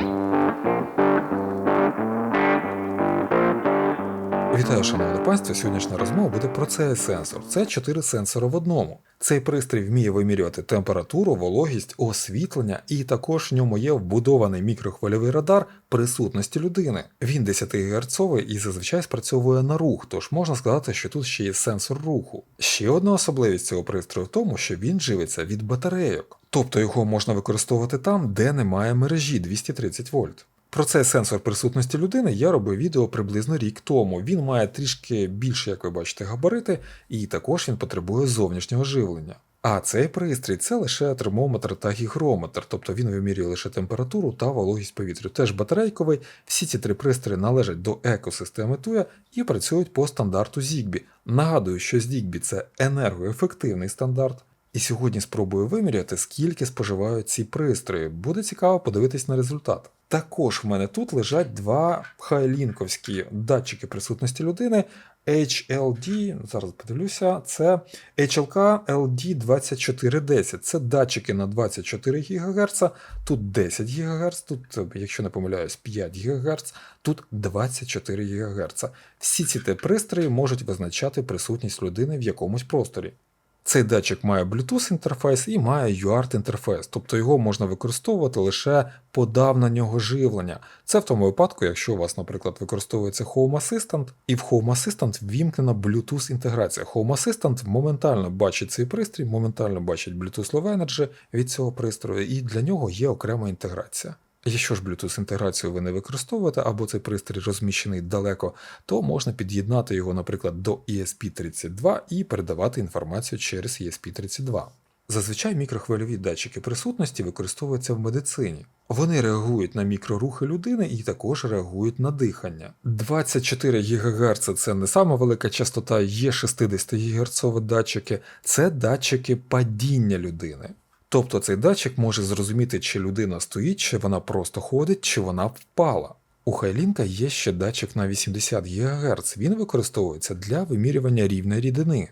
Thank you. Вітаю, шановне панство. Сьогоднішня розмова буде про цей сенсор. Це чотири сенсори в одному. Цей пристрій вміє вимірювати температуру, вологість, освітлення, і також в ньому є вбудований мікрохвильовий радар присутності людини. Він 10 Гц і зазвичай спрацьовує на рух, тож можна сказати, що тут ще є сенсор руху. Ще одна особливість цього пристрою в тому, що він живиться від батарейок, тобто його можна використовувати там, де немає мережі 230 вольт. Про цей сенсор присутності людини я робив відео приблизно рік тому. Він має трішки більше, як ви бачите, габарити, і також він потребує зовнішнього живлення. А цей пристрій це лише термометр та гігрометр, тобто він вимірює лише температуру та вологість повітря. Теж батарейковий. Всі ці три пристрої належать до екосистеми Туя і працюють по стандарту Zigbee. Нагадую, що Zigbee – це енергоефективний стандарт. І сьогодні спробую виміряти, скільки споживають ці пристрої. Буде цікаво подивитись на результат. Також в мене тут лежать два хайлінковські датчики присутності людини. HLD, зараз подивлюся, це HLK LD2410. Це датчики на 24 ГГц, тут 10 ГГц, тут, якщо не помиляюсь, 5 ГГц, тут 24 ГГц. Всі ці пристрої можуть визначати присутність людини в якомусь просторі. Цей датчик має Bluetooth інтерфейс і має UART інтерфейс, тобто його можна використовувати лише подав на нього живлення. Це в тому випадку, якщо у вас, наприклад, використовується Home Assistant, і в Home Assistant ввімкнена Bluetooth інтеграція. Home Assistant моментально бачить цей пристрій, моментально бачить Bluetooth Low Energy від цього пристрою, і для нього є окрема інтеграція. Якщо ж Bluetooth інтеграцію ви не використовуєте або цей пристрій розміщений далеко, то можна під'єднати його, наприклад, до ESP32 і передавати інформацію через ESP32. Зазвичай мікрохвильові датчики присутності використовуються в медицині. Вони реагують на мікрорухи людини і також реагують на дихання. 24 ГГц це не сама велика частота, є 60 ГГц датчики, це датчики падіння людини. Тобто цей датчик може зрозуміти, чи людина стоїть, чи вона просто ходить, чи вона впала. У Хайлінка є ще датчик на 80 ГГц, він використовується для вимірювання рівня рідини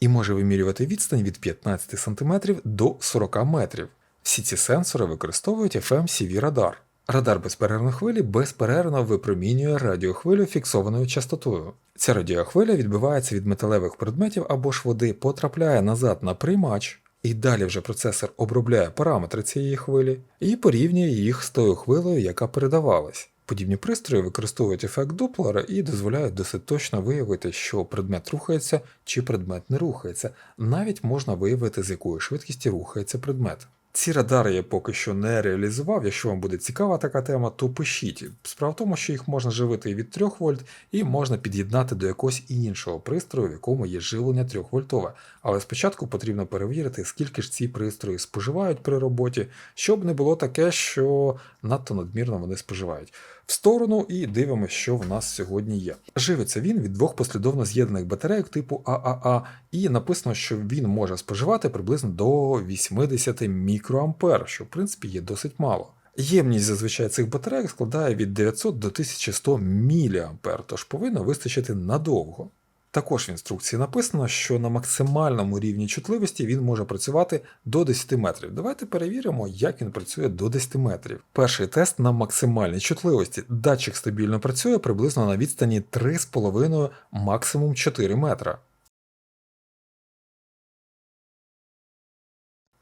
і може вимірювати відстань від 15 см до 40 метрів. Всі ці сенсори використовують FMCV радар. Радар безперервної хвилі безперервно випромінює радіохвилю фіксованою частотою. Ця радіохвиля відбивається від металевих предметів або ж води, потрапляє назад на приймач. І далі вже процесор обробляє параметри цієї хвилі і порівнює їх з тою хвилею, яка передавалась. Подібні пристрої використовують ефект Доплера і дозволяють досить точно виявити, що предмет рухається чи предмет не рухається. Навіть можна виявити, з якою швидкістю рухається предмет. Ці радари я поки що не реалізував. Якщо вам буде цікава така тема, то пишіть. Справа в тому, що їх можна живити від 3 вольт і можна під'єднати до якогось іншого пристрою, в якому є живлення 3 вольтове. Але спочатку потрібно перевірити, скільки ж ці пристрої споживають при роботі, щоб не було таке, що надто надмірно вони споживають. В сторону і дивимося, що в нас сьогодні є. Живиться він від двох послідовно з'єднаних батарейок типу ААА, і написано, що він може споживати приблизно до 80 мікроампер, що в принципі є досить мало. Ємність зазвичай цих батарейок складає від 900 до 1100 мА, тож повинно вистачити надовго. Також в інструкції написано, що на максимальному рівні чутливості він може працювати до 10 метрів. Давайте перевіримо, як він працює до 10 метрів. Перший тест на максимальній чутливості. Датчик стабільно працює приблизно на відстані 3,5 максимум 4 метра.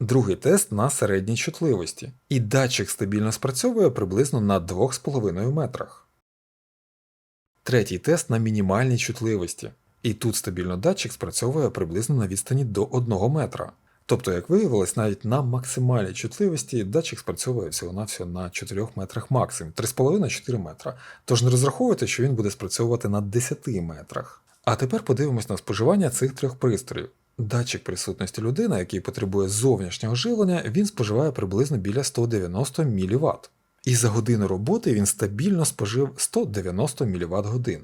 Другий тест на середній чутливості. І датчик стабільно спрацьовує приблизно на 2,5 метрах. Третій тест на мінімальній чутливості. І тут стабільно датчик спрацьовує приблизно на відстані до 1 метра. Тобто, як виявилось, навіть на максимальній чутливості датчик спрацьовує всього-навсього на 4 метрах максимум, 3,5-4 метра. Тож не розраховуйте, що він буде спрацьовувати на 10 метрах. А тепер подивимось на споживання цих трьох пристроїв. Датчик присутності людини, який потребує зовнішнього живлення, він споживає приблизно біля 190 мВт. І за годину роботи він стабільно спожив 190 мВт годин.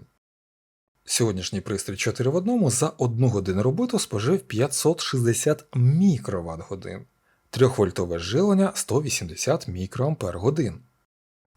Сьогоднішній пристрій 4 в 1 за 1 годину роботи спожив 560 мікроватт годин, 3-вольтове живлення 180 мікроампер годин.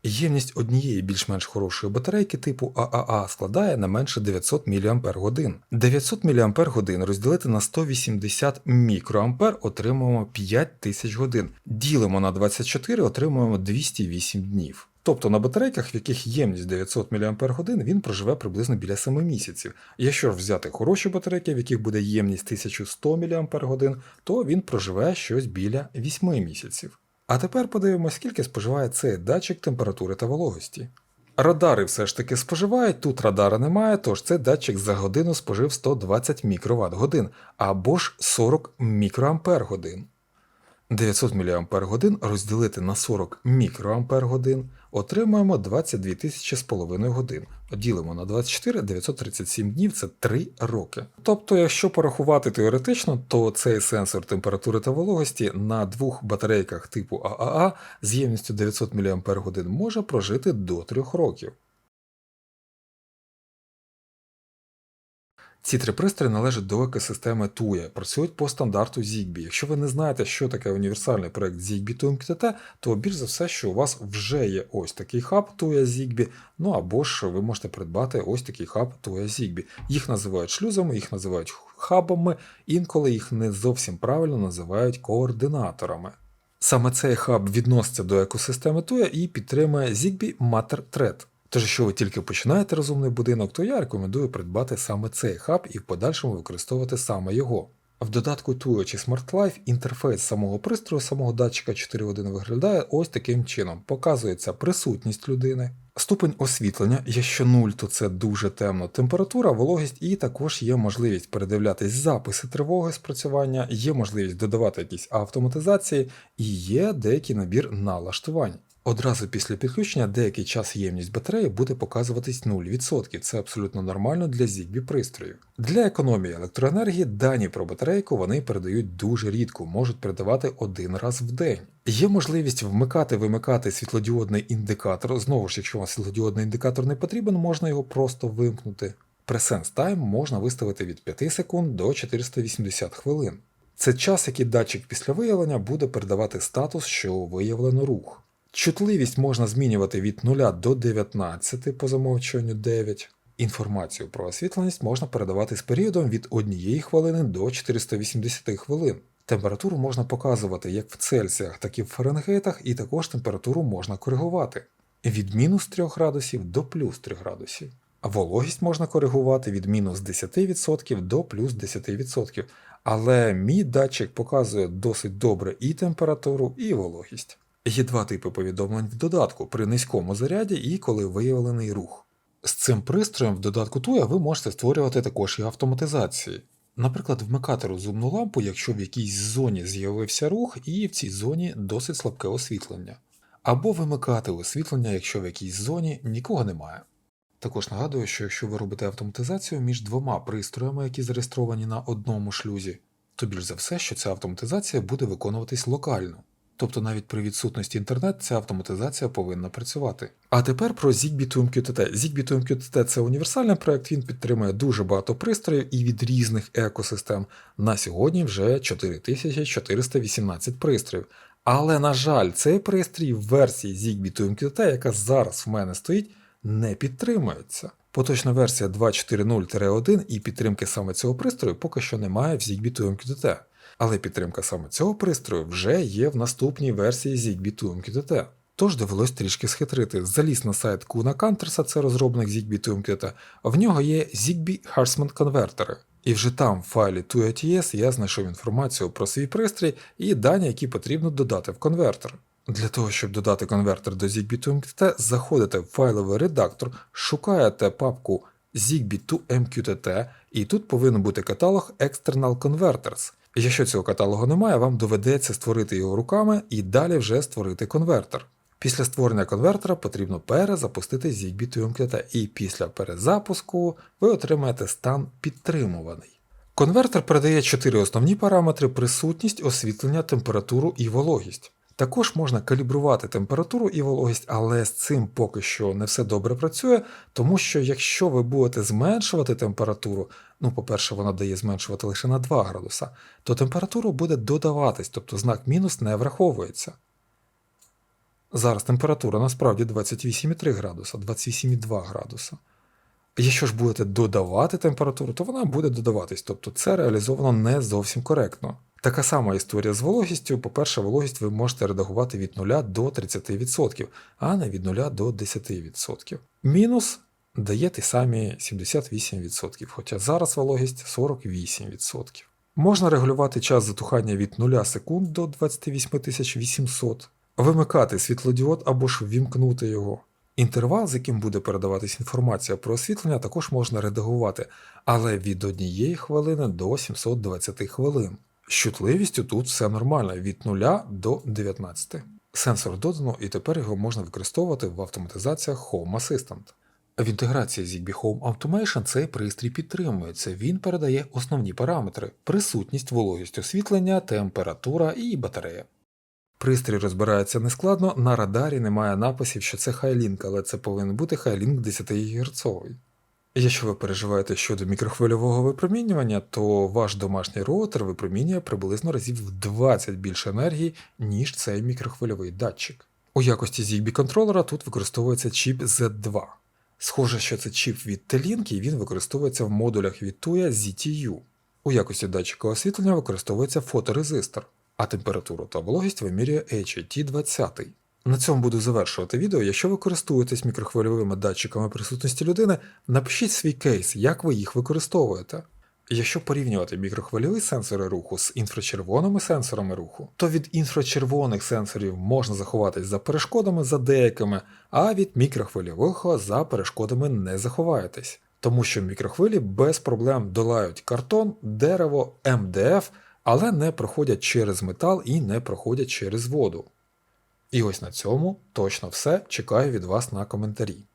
Ємність однієї більш-менш хорошої батарейки типу ААА складає не менше 900 мАч. 900 мАч розділити на 180 мікроампер отримуємо 5000 годин. Ділимо на 24, отримуємо 208 днів. Тобто на батарейках, в яких ємність 900 мАч, він проживе приблизно біля 7 місяців. Якщо ж взяти хороші батарейки, в яких буде ємність 1100 мАч, то він проживе щось біля 8 місяців. А тепер подивимося, скільки споживає цей датчик температури та вологості. Радари все ж таки споживають, тут радара немає, тож цей датчик за годину спожив 120 мікроватт годин або ж 40 мікроампер годин. 900 мАч розділити на 40 мікроампер годин отримаємо 22 тисячі з половиною годин. Ділимо на 24 937 днів це 3 роки. Тобто, якщо порахувати теоретично, то цей сенсор температури та вологості на двох батарейках типу ААА з ємністю 900 мАч може прожити до 3 років. Ці три пристрої належать до екосистеми TUE, працюють по стандарту ZigBee. Якщо ви не знаєте, що таке універсальний проект ZigBee to MQTT, то більш за все, що у вас вже є ось такий хаб TUE ZigBee, ну або ж ви можете придбати ось такий хаб TUE ZigBee. Їх називають шлюзами, їх називають хабами, інколи їх не зовсім правильно називають координаторами. Саме цей хаб відноситься до екосистеми TUE і підтримує ZigBee Matter Thread. Тож, якщо ви тільки починаєте розумний будинок, то я рекомендую придбати саме цей хаб і в подальшому використовувати саме його. В додатку Tuyo чи Smart Life інтерфейс самого пристрою, самого датчика 4.1 виглядає ось таким чином. Показується присутність людини, ступень освітлення, якщо 0, то це дуже темно, температура, вологість і також є можливість передивлятись записи тривоги спрацювання, є можливість додавати якісь автоматизації і є деякий набір налаштувань. Одразу після підключення деякий час ємність батареї буде показуватись 0%. Це абсолютно нормально для ZigBee пристроїв. Для економії електроенергії дані про батарейку вони передають дуже рідко, можуть передавати один раз в день. Є можливість вмикати-вимикати світлодіодний індикатор. Знову ж, якщо вам світлодіодний індикатор не потрібен, можна його просто вимкнути. Presence Time можна виставити від 5 секунд до 480 хвилин. Це час, який датчик після виявлення буде передавати статус, що виявлено рух. Чутливість можна змінювати від 0 до 19 по замовчуванню 9. Інформацію про освітленість можна передавати з періодом від 1 хвилини до 480 хвилин. Температуру можна показувати як в Цельсіях, так і в Фаренгейтах, і також температуру можна коригувати від мінус 3 градусів до плюс 3 градусів. Вологість можна коригувати від мінус 10% до плюс 10%. Але мій датчик показує досить добре і температуру, і вологість. Є два типи повідомлень в додатку при низькому заряді і коли виявлений рух. З цим пристроєм в додатку Tuya ви можете створювати також і автоматизації. Наприклад, вмикати розумну лампу, якщо в якійсь зоні з'явився рух, і в цій зоні досить слабке освітлення. Або вимикати освітлення, якщо в якійсь зоні нікого немає. Також нагадую, що якщо ви робите автоматизацію між двома пристроями, які зареєстровані на одному шлюзі, то більш за все, що ця автоматизація буде виконуватись локально. Тобто навіть при відсутності інтернету ця автоматизація повинна працювати. А тепер про ZigBee to MQTT. ZigBee to MQTT – це універсальний проект, він підтримує дуже багато пристроїв і від різних екосистем. На сьогодні вже 4418 пристроїв. Але, на жаль, цей пристрій в версії ZigBee to MQTT, яка зараз в мене стоїть, не підтримується. Поточна версія 2.4.0-1 і підтримки саме цього пристрою поки що немає в ZigBee to MQTT. Але підтримка саме цього пристрою вже є в наступній версії ZigBee 2 MQTT. Тож довелось трішки схитрити. Заліз на сайт Kuna Cantersa, це розробник ZigBee 2 MQTT, в нього є ZigBee Harsman конвертери. І вже там в файлі 2ATS я знайшов інформацію про свій пристрій і дані, які потрібно додати в конвертер. Для того, щоб додати конвертер до ZigBee 2 MQTT, заходите в файловий редактор, шукаєте папку ZigBee 2 MQTT, і тут повинен бути каталог External Converters. Якщо цього каталогу немає, вам доведеться створити його руками і далі вже створити конвертер. Після створення конвертера потрібно перезапустити ZigBee to MQTT, і після перезапуску ви отримаєте стан підтримуваний. Конвертер передає чотири основні параметри: присутність, освітлення, температуру і вологість. Також можна калібрувати температуру і вологість, але з цим поки що не все добре працює, тому що якщо ви будете зменшувати температуру, ну, по-перше, вона дає зменшувати лише на 2 градуса, то температура буде додаватись, тобто знак мінус не враховується. Зараз температура насправді 28,3 градуса, 28,2 градуса. Якщо ж будете додавати температуру, то вона буде додаватись, тобто це реалізовано не зовсім коректно. Така сама історія з вологістю. По-перше, вологість ви можете редагувати від 0 до 30%, а не від 0 до 10%. Мінус дає ті самі 78%, хоча зараз вологість 48%. Можна регулювати час затухання від 0 секунд до 28 800, вимикати світлодіод або ж ввімкнути його. Інтервал, з яким буде передаватись інформація про освітлення, також можна редагувати, але від 1 хвилини до 720 хвилин. З чутливістю тут все нормально від 0 до 19. Сенсор додано, і тепер його можна використовувати в автоматизаціях Home Assistant. В інтеграції Zigbee Home Automation цей пристрій підтримується. Він передає основні параметри: присутність, вологість освітлення, температура і батарея. Пристрій розбирається нескладно, на радарі немає написів, що це Highlink, але це повинен бути Highlink 10 Гц. Якщо ви переживаєте щодо мікрохвильового випромінювання, то ваш домашній роутер випромінює приблизно разів в 20 більше енергії, ніж цей мікрохвильовий датчик. У якості Zigbee контролера тут використовується чіп Z2. Схоже, що це чіп від T-Link і він використовується в модулях від TUI ZTU. У якості датчика освітлення використовується фоторезистор, а температуру та вологість вимірює HIT20. На цьому буду завершувати відео. Якщо ви користуєтесь мікрохвильовими датчиками присутності людини, напишіть свій кейс, як ви їх використовуєте. Якщо порівнювати мікрохвильові сенсори руху з інфрачервоними сенсорами руху, то від інфрачервоних сенсорів можна заховатись за перешкодами за деякими, а від мікрохвильового за перешкодами не заховаєтесь. Тому що мікрохвилі без проблем долають картон, дерево, МДФ, але не проходять через метал і не проходять через воду. І ось на цьому точно все. Чекаю від вас на коментарі.